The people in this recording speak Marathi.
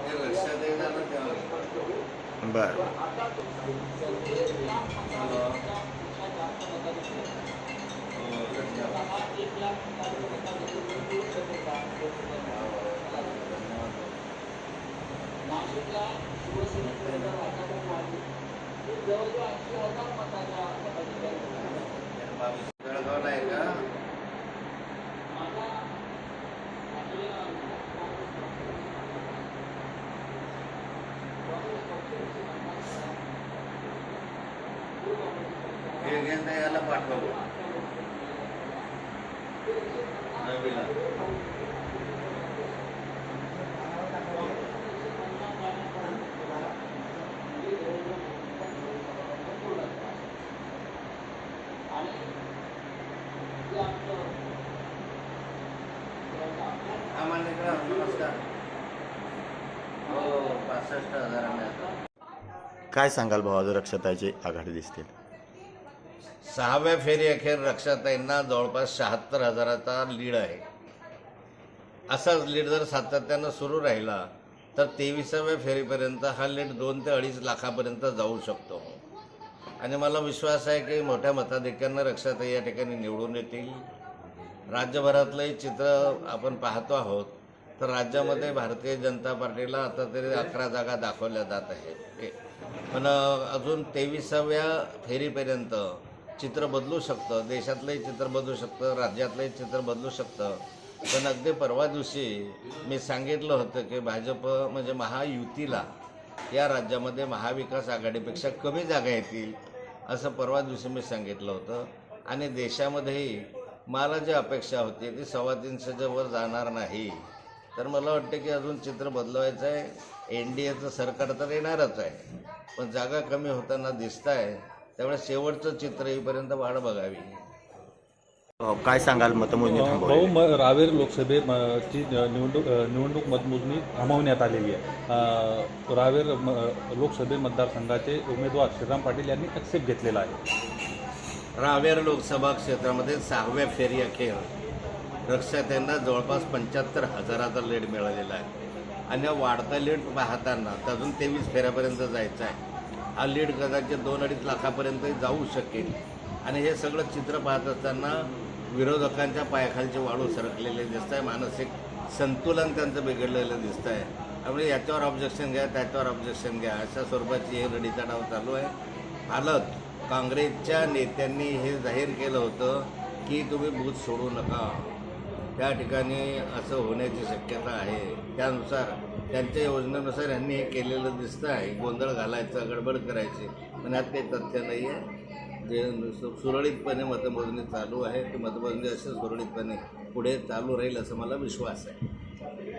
ते लक्षात येणार ना तेव्हा. बर हो, लक्षात. जळगावला आहे का घेऊन याला पाठवा नवीला. मान्यकडे नमस्कार. हो पासष्ट आता. काय सांगाल भाऊ आज रक्षाताईची आघाडी दिसते सहाव्या फेरी अखेर रक्षाताईंना जवळपास शहात्तर हजाराचा लीड आहे. असाच लीड जर सातत्यानं सुरू राहिला तर तेविसाव्या फेरीपर्यंत हा लीड दोन ते अडीच लाखापर्यंत जाऊ शकतो. आणि मला विश्वास आहे की मोठ्या मताधिक्यांना रक्षाताई या ठिकाणी निवडून येतील. राज्यभरातलंही चित्र आपण पाहतो आहोत तर राज्यामध्ये भारतीय जनता पार्टीला आता तरी अकरा जागा दाखवल्या जात आहेत. पण अजून तेविसाव्या फेरीपर्यंत चित्र बदलू शकतं देशातलंही चित्र बदलू शकतं राज्यातलंही चित्र बदलू शकतं. पण अगदी परवा दिवशी मी सांगितलं होतं की भाजप म्हणजे महायुतीला या राज्यामध्ये महाविकास आघाडीपेक्षा कमी जागा येतील असं परवा दिवशी मी सांगितलं होतं. आणि देशामध्येही मला जी अपेक्षा होती ती सव्वा तीनशेच्या वर जाणार नाही. तर मला वाटतं की अजून चित्र बदलवायचं आहे. एन डी एचं सरकार तर येणारच आहे. पण जागा कमी होताना दिसत आहे त्यामुळे शेवटचं चित्र येईपर्यंत वाढ बघावी. काय सांगाल मतमोजणी भाऊ थांबवली म रावेर लोकसभेची निवडणूक निवडणूक मतमोजणी थांबवण्यात आलेली आहे. अ, रावेर म- लोकसभे मतदारसंघाचे उमेदवार श्रीराम पाटील यांनी ॲक्सेप्ट घेतलेला आहे. रावेर लोकसभा क्षेत्रामध्ये सहाव्या फेरी अखेर. रक्षात यांना जवळपास पंच्याहत्तर हजाराचा लीड मिळालेला आहे. आणि हा वाढता लीड पाहताना तर अजून तेवीस फेऱ्यापर्यंत जायचा आहे. हा लीड कदाचित दोन अडीच लाखापर्यंत जाऊ शकेल. आणि हे सगळं चित्र पाहत असताना विरोधकांच्या पायाखालचे वाळू सरकलेले दिसत आहे मानसिक संतुलन त्यांचं बिघडलेलं दिसत आहे त्यामुळे याच्यावर ऑब्जेक्शन घ्या त्याच्यावर ऑब्जेक्शन घ्या. अशा स्वरूपाची हे रडीचा डाव चालू आहे. हालत काँग्रेसच्या नेत्यांनी हे जाहीर केलं होतं की तुम्ही बूथ सोडू नका. त्या ठिकाणी असं होण्याची शक्यता आहे. त्यानुसार त्यांच्या योजनेनुसार यांनी हे केलेलं दिसतं आहे गोंधळ घालायचा गडबड करायची. पण यात काही तथ्य नाही आहे जे सुरळीतपणे मतमोजणी चालू आहे ती मतमोजणी अशी सुरळीतपणे पुढे चालू राहील असं मला विश्वास आहे.